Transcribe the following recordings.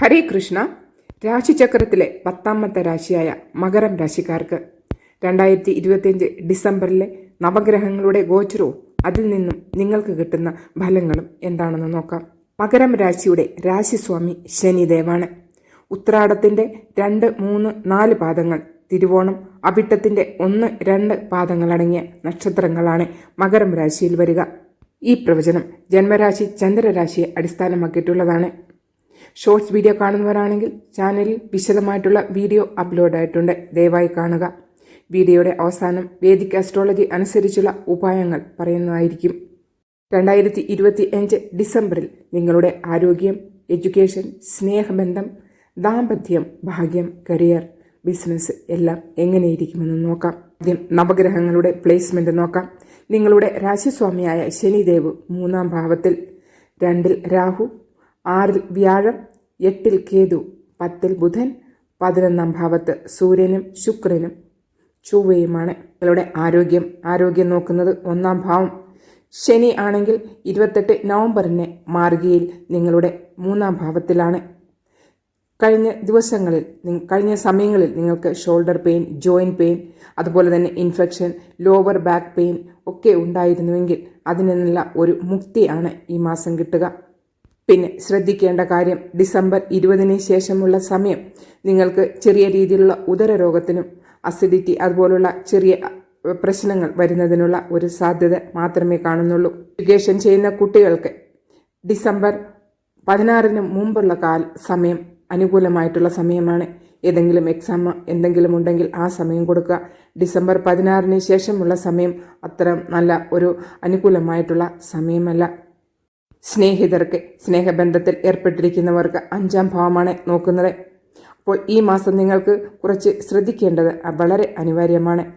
ഹരേ കൃഷ്ണ. രാശിചക്രത്തിലെ പത്താമത്തെ രാശിയായ മകരം രാശിക്കാർക്ക് രണ്ടായിരത്തി ഇരുപത്തിയഞ്ച് ഡിസംബറിലെ നവഗ്രഹങ്ങളുടെ ഗോചരവും അതിൽ നിന്നും നിങ്ങൾക്ക് കിട്ടുന്ന ഫലങ്ങളും എന്താണെന്ന് നോക്കാം. മകരം രാശിയുടെ രാശിസ്വാമി ശനിദേവാണ്. ഉത്രാടത്തിന്റെ രണ്ട് മൂന്ന് നാല് പാദങ്ങൾ തിരുവോണം അവിട്ടത്തിന്റെ ഒന്ന് രണ്ട് പാദങ്ങളടങ്ങിയ നക്ഷത്രങ്ങളാണ് മകരം രാശിയിൽ വരിക. ഈ പ്രവചനം ജന്മരാശി ചന്ദ്രരാശിയെ അടിസ്ഥാനമാക്കിയിട്ടുള്ളതാണ്. ഷോർട്സ് വീഡിയോ കാണുന്നവരാണെങ്കിൽ ചാനലിൽ വിശദമായിട്ടുള്ള വീഡിയോ അപ്ലോഡ് ആയിട്ടുണ്ട് ദയവായി കാണുക. വീഡിയോയുടെ അവസാനം വേദിക് അസ്ട്രോളജി അനുസരിച്ചുള്ള ഉപായങ്ങൾ പറയുന്നതായിരിക്കും. രണ്ടായിരത്തി ഇരുപത്തി അഞ്ച് ഡിസംബറിൽ നിങ്ങളുടെ ആരോഗ്യം എഡ്യൂക്കേഷൻ സ്നേഹബന്ധം ദാമ്പത്യം ഭാഗ്യം കരിയർ ബിസിനസ് എല്ലാം എങ്ങനെയിരിക്കുമെന്ന് നോക്കാം. ആദ്യം നവഗ്രഹങ്ങളുടെ പ്ലേസ്മെന്റ് നോക്കാം. നിങ്ങളുടെ രാശിസ്വാമിയായ ശനിദേവ് മൂന്നാം ഭാവത്തിൽ രണ്ടിൽ രാഹു ആറിൽ വ്യാഴം എട്ടിൽ കേതു പത്തിൽ ബുധൻ പതിനൊന്നാം ഭാവത്ത് സൂര്യനും ശുക്രനും. ചൊവ്വയുമാണ് നിങ്ങളുടെ ആരോഗ്യം. ആരോഗ്യം നോക്കുന്നത് ഒന്നാം ഭാവം. ശനി ആണെങ്കിൽ ഇരുപത്തെട്ട് നവംബറിനെ മാർഗിയിൽ നിങ്ങളുടെ മൂന്നാം ഭാവത്തിലാണ്. കഴിഞ്ഞ ദിവസങ്ങളിൽ കഴിഞ്ഞ സമയങ്ങളിൽ നിങ്ങൾക്ക് ഷോൾഡർ പെയിൻ ജോയിന്റ് പെയിൻ അതുപോലെ തന്നെ ഇൻഫെക്ഷൻ ലോവർ ബാക്ക് പെയിൻ ഒക്കെ ഉണ്ടായിരുന്നുവെങ്കിൽ അതിൽ നിന്നുള്ള ഒരു മുക്തിയാണ് ഈ മാസം കിട്ടുക. പിന്നെ ശ്രദ്ധിക്കേണ്ട കാര്യം ഡിസംബർ ഇരുപതിന് ശേഷമുള്ള സമയം നിങ്ങൾക്ക് ചെറിയ രീതിയിലുള്ള ഉദരരോഗത്തിനും അസിഡിറ്റി അതുപോലുള്ള ചെറിയ പ്രശ്നങ്ങൾ വരുന്നതിനുള്ള ഒരു സാധ്യത മാത്രമേ കാണുന്നുള്ളൂ. എഡ്യൂക്കേഷൻ ചെയ്യുന്ന കുട്ടികൾക്ക് ഡിസംബർ പതിനാറിന് മുമ്പുള്ള കാല സമയം അനുകൂലമായിട്ടുള്ള സമയമാണ്. ഏതെങ്കിലും എക്സാം എന്തെങ്കിലും ഉണ്ടെങ്കിൽ ആ സമയം കൊടുക്കുക. ഡിസംബർ പതിനാറിന് ശേഷമുള്ള സമയം അത്ര നല്ല ഒരു അനുകൂലമായിട്ടുള്ള സമയമല്ല. സ്നേഹിതർക്ക് സ്നേഹബന്ധത്തിൽ ഏർപ്പെട്ടിരിക്കുന്നവർക്ക് അഞ്ചാം ഭാവമാണ് നോക്കുന്നത്. അപ്പോൾ ഈ മാസം നിങ്ങൾക്ക് കുറച്ച് ശ്രദ്ധിക്കേണ്ടത് വളരെ അനിവാര്യമാണ്.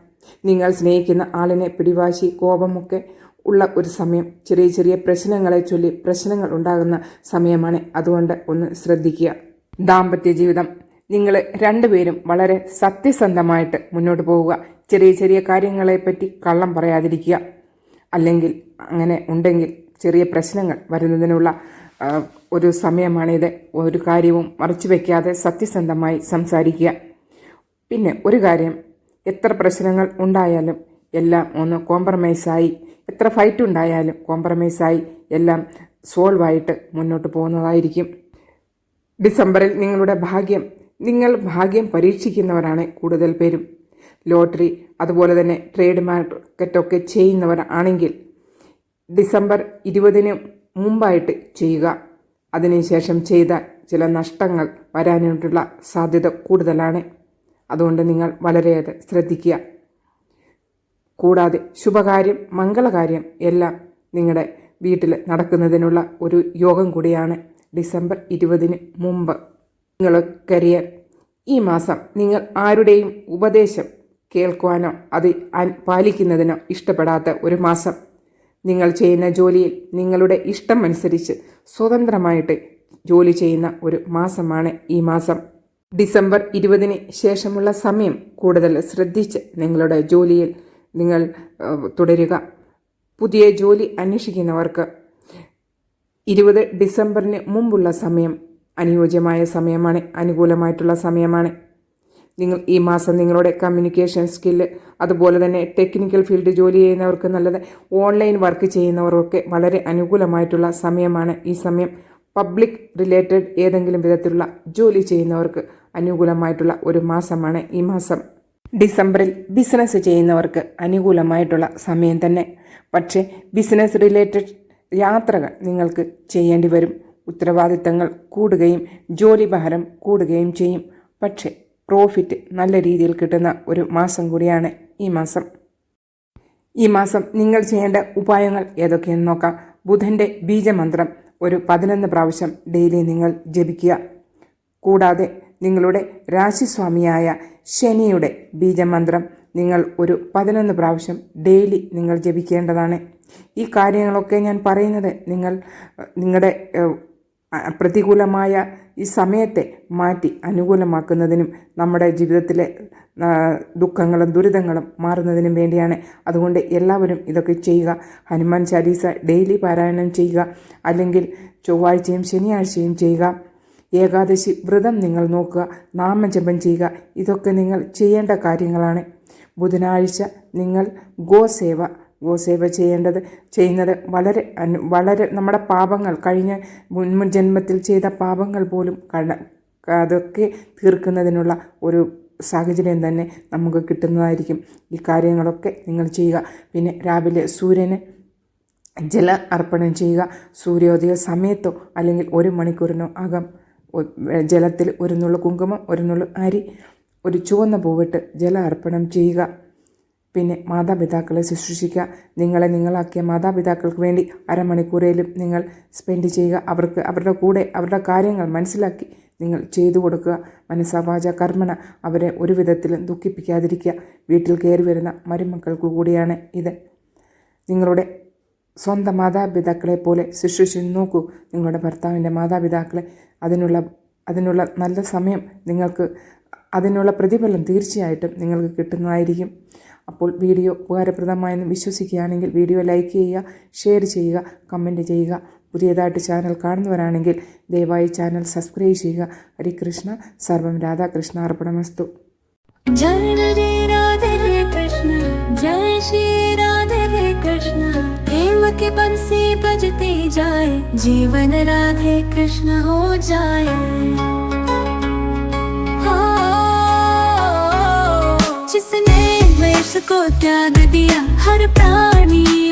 നിങ്ങൾ സ്നേഹിക്കുന്ന ആളിനെ പിടിവാശി കോപമൊക്കെ ഉള്ള ഒരു സമയം ചെറിയ ചെറിയ പ്രശ്നങ്ങളെ ചൊല്ലി പ്രശ്നങ്ങൾ ഉണ്ടാകുന്ന സമയമാണ്. അതുകൊണ്ട് ഒന്ന് ശ്രദ്ധിക്കുക. ദാമ്പത്യ ജീവിതം. നിങ്ങൾ രണ്ടുപേരും വളരെ സത്യസന്ധമായിട്ട് മുന്നോട്ട് പോവുക. ചെറിയ ചെറിയ കാര്യങ്ങളെപ്പറ്റി കള്ളം പറയാതിരിക്കുക. അല്ലെങ്കിൽ അങ്ങനെ ഉണ്ടെങ്കിൽ ചെറിയ പ്രശ്നങ്ങൾ വരുന്നതിനുള്ള ഒരു സമയമാണിത് ഒരു കാര്യവും മറച്ചു വയ്ക്കാതെ സത്യസന്ധമായി സംസാരിക്കുക. പിന്നെ ഒരു കാര്യം എത്ര പ്രശ്നങ്ങൾ ഉണ്ടായാലും എല്ലാം ഒന്ന് കോംപ്രമൈസായി എത്ര ഫൈറ്റ് ഉണ്ടായാലും കോംപ്രമൈസായി എല്ലാം സോൾവ് ആയിട്ട് മുന്നോട്ട് പോകുന്നതായിരിക്കും. ഡിസംബറിൽ നിങ്ങളുടെ ഭാഗ്യം നിങ്ങൾ ഭാഗ്യം പരീക്ഷിക്കുന്നവരാണ് കൂടുതൽ പേരും. ലോട്ടറി അതുപോലെ തന്നെ ട്രേഡ് മാർക്കറ്റൊക്കെ ചെയ്യുന്നവർ ആണെങ്കിൽ ഡിസംബർ ഇരുപതിന് മുമ്പായിട്ട് ചെയ്യുക. അതിനുശേഷം ചെയ്ത ചില നഷ്ടങ്ങൾ വരാനായിട്ടുള്ള സാധ്യത കൂടുതലാണ്. അതുകൊണ്ട് നിങ്ങൾ വളരെയേറെ ശ്രദ്ധിക്കുക. കൂടാതെ ശുഭകാര്യം മംഗളകാര്യം എല്ലാം നിങ്ങളുടെ വീട്ടിൽ നടക്കുന്നതിനുള്ള ഒരു യോഗം കൂടിയാണ് ഡിസംബർ ഇരുപതിന് മുമ്പ്. നിങ്ങൾ കരിയർ ഈ മാസം നിങ്ങൾ ആരുടെയും ഉപദേശം കേൾക്കുവാനോ അത് പാലിക്കുന്നതിനോ ഇഷ്ടപ്പെടാത്ത ഒരു മാസം. നിങ്ങൾ ചെയ്യുന്ന ജോലിയിൽ നിങ്ങളുടെ ഇഷ്ടം അനുസരിച്ച് സ്വതന്ത്രമായിട്ട് ജോലി ചെയ്യുന്ന ഒരു മാസമാണ് ഈ മാസം. ഡിസംബർ ഇരുപതിന് ശേഷമുള്ള സമയം കൂടുതൽ ശ്രദ്ധിച്ച് നിങ്ങളുടെ ജോലിയിൽ നിങ്ങൾ തുടരുക. പുതിയ ജോലി അന്വേഷിക്കുന്നവർക്ക് ഇരുപത് ഡിസംബറിന് മുമ്പുള്ള സമയം അനുയോജ്യമായ സമയമാണ് അനുകൂലമായിട്ടുള്ള സമയമാണ്. നിങ്ങൾ ഈ മാസം നിങ്ങളുടെ കമ്മ്യൂണിക്കേഷൻ സ്കില്ല് അതുപോലെ തന്നെ ടെക്നിക്കൽ ഫീൽഡ് ജോലി ചെയ്യുന്നവർക്ക് നല്ലത് ഓൺലൈൻ വർക്ക് ചെയ്യുന്നവർക്കൊക്കെ വളരെ അനുകൂലമായിട്ടുള്ള സമയമാണ് ഈ സമയം. പബ്ലിക് റിലേറ്റഡ് ഏതെങ്കിലും വിധത്തിലുള്ള ജോലി ചെയ്യുന്നവർക്ക് അനുകൂലമായിട്ടുള്ള ഒരു മാസമാണ് ഈ മാസം. ഡിസംബറിൽ ബിസിനസ് ചെയ്യുന്നവർക്ക് അനുകൂലമായിട്ടുള്ള സമയം തന്നെ. പക്ഷേ ബിസിനസ് റിലേറ്റഡ് യാത്രകൾ നിങ്ങൾക്ക് ചെയ്യേണ്ടി വരും. ഉത്തരവാദിത്തങ്ങൾ കൂടുകയും ജോലി ഭാരം കൂടുകയും ചെയ്യും. പക്ഷേ പ്രോഫിറ്റ് നല്ല രീതിയിൽ കിട്ടുന്ന ഒരു മാസം കൂടിയാണ് ഈ മാസം. ഈ മാസം നിങ്ങൾ ചെയ്യേണ്ട ഉപായങ്ങൾ ഏതൊക്കെയെന്ന് നോക്കാം. ബുധന്റെ ബീജമന്ത്രം ഒരു പതിനൊന്ന് പ്രാവശ്യം ഡെയിലി നിങ്ങൾ ജപിക്കുക. കൂടാതെ നിങ്ങളുടെ രാശിസ്വാമിയായ ശനിയുടെ ബീജമന്ത്രം നിങ്ങൾ ഒരു പതിനൊന്ന് പ്രാവശ്യം ഡെയിലി നിങ്ങൾ ജപിക്കേണ്ടതാണ്. ഈ കാര്യങ്ങളൊക്കെ ഞാൻ പറയുന്നത് നിങ്ങൾ നിങ്ങളുടെ പ്രതികൂലമായ ഈ സമയത്തെ മാറ്റി അനുകൂലമാക്കുന്നതിനും നമ്മുടെ ജീവിതത്തിലെ ദുഃഖങ്ങളും ദുരിതങ്ങളും മാറുന്നതിനും വേണ്ടിയാണ്. അതുകൊണ്ട് എല്ലാവരും ഇതൊക്കെ ചെയ്യുക. ഹനുമാൻ ചാലീസ ഡെയിലി പാരായണം ചെയ്യുക. അല്ലെങ്കിൽ ചൊവ്വാഴ്ചയും ശനിയാഴ്ചയും ചെയ്യുക. ഏകാദശി വ്രതം നിങ്ങൾ നോക്കുക. നാമജപം ചെയ്യുക. ഇതൊക്കെ നിങ്ങൾ ചെയ്യേണ്ട കാര്യങ്ങളാണ്. ബുധനാഴ്ച നിങ്ങൾ ഗോസേവ ഗോസേവ ചെയ്യേണ്ടത് ചെയ്യുന്നത് വളരെ വളരെ നമ്മുടെ പാപങ്ങൾ കഴിഞ്ഞ മുൻ ജന്മത്തിൽ ചെയ്ത പാപങ്ങൾ പോലും കണ അതൊക്കെ തീർക്കുന്നതിനുള്ള ഒരു സാഹചര്യം തന്നെ നമുക്ക് കിട്ടുന്നതായിരിക്കും. ഈ കാര്യങ്ങളൊക്കെ നിങ്ങൾ ചെയ്യുക. പിന്നെ രാവിലെ സൂര്യന് ജല അർപ്പണം ചെയ്യുക. സൂര്യോദയ സമയത്തോ അല്ലെങ്കിൽ ഒരു മണിക്കൂറിനോ അകം ജലത്തിൽ ഒരു നുള്ളു കുങ്കുമം ഒരു നുള്ളു അരി ഒരു ചുവന്ന പൂവിട്ട് ജല അർപ്പണം ചെയ്യുക. പിന്നെ മാതാപിതാക്കളെ ശുശ്രൂഷിക്കുക. നിങ്ങളെ നിങ്ങളാക്കിയ മാതാപിതാക്കൾക്ക് വേണ്ടി അരമണിക്കൂറേലും നിങ്ങൾ സ്പെൻഡ് ചെയ്യുക. അവർക്ക് അവരുടെ കൂടെ അവരുടെ കാര്യങ്ങൾ മനസ്സിലാക്കി നിങ്ങൾ ചെയ്തു കൊടുക്കുക. മനസ്സാവാച കർമ്മണ അവരെ ഒരു വിധത്തിലും ദുഃഖിപ്പിക്കാതിരിക്കുക. വീട്ടിൽ കയറി വരുന്ന മരുമക്കൾക്ക് കൂടിയാണ് ഇത്. നിങ്ങളുടെ സ്വന്തം മാതാപിതാക്കളെ പോലെ ശുശ്രൂഷിച്ച് നോക്കൂ. നിങ്ങളുടെ ഭർത്താവിന്റെ മാതാപിതാക്കളെ. അതിനുള്ള അതിനുള്ള നല്ല സമയം നിങ്ങൾക്ക് അതിനുള്ള പ്രതിഫലം തീർച്ചയായിട്ടും നിങ്ങൾക്ക് കിട്ടുന്നതായിരിക്കും. അപ്പോൾ വീഡിയോ ഉപകാരപ്രദമായെന്ന് വിശ്വസിക്കുകയാണെങ്കിൽ വീഡിയോ ലൈക്ക് ചെയ്യുക ഷെയർ ചെയ്യുക കമൻറ്റ് ചെയ്യുക പുതിയതായിട്ട് ചാനൽ കാണുന്നവരാണെങ്കിൽ ദയവായി ചാനൽ സബ്സ്ക്രൈബ് ചെയ്യുക ഹരികൃഷ്ണ സർവം രാധാകൃഷ്ണ അർപ്പണമസ്തു जय श्री राधे रे कृष्ण जय श्री राधे रे कृष्ण प्रेम के बंसी बजते जाए जीवन राधे कृष्ण हो जाए को त्याग दिया हर प्राणी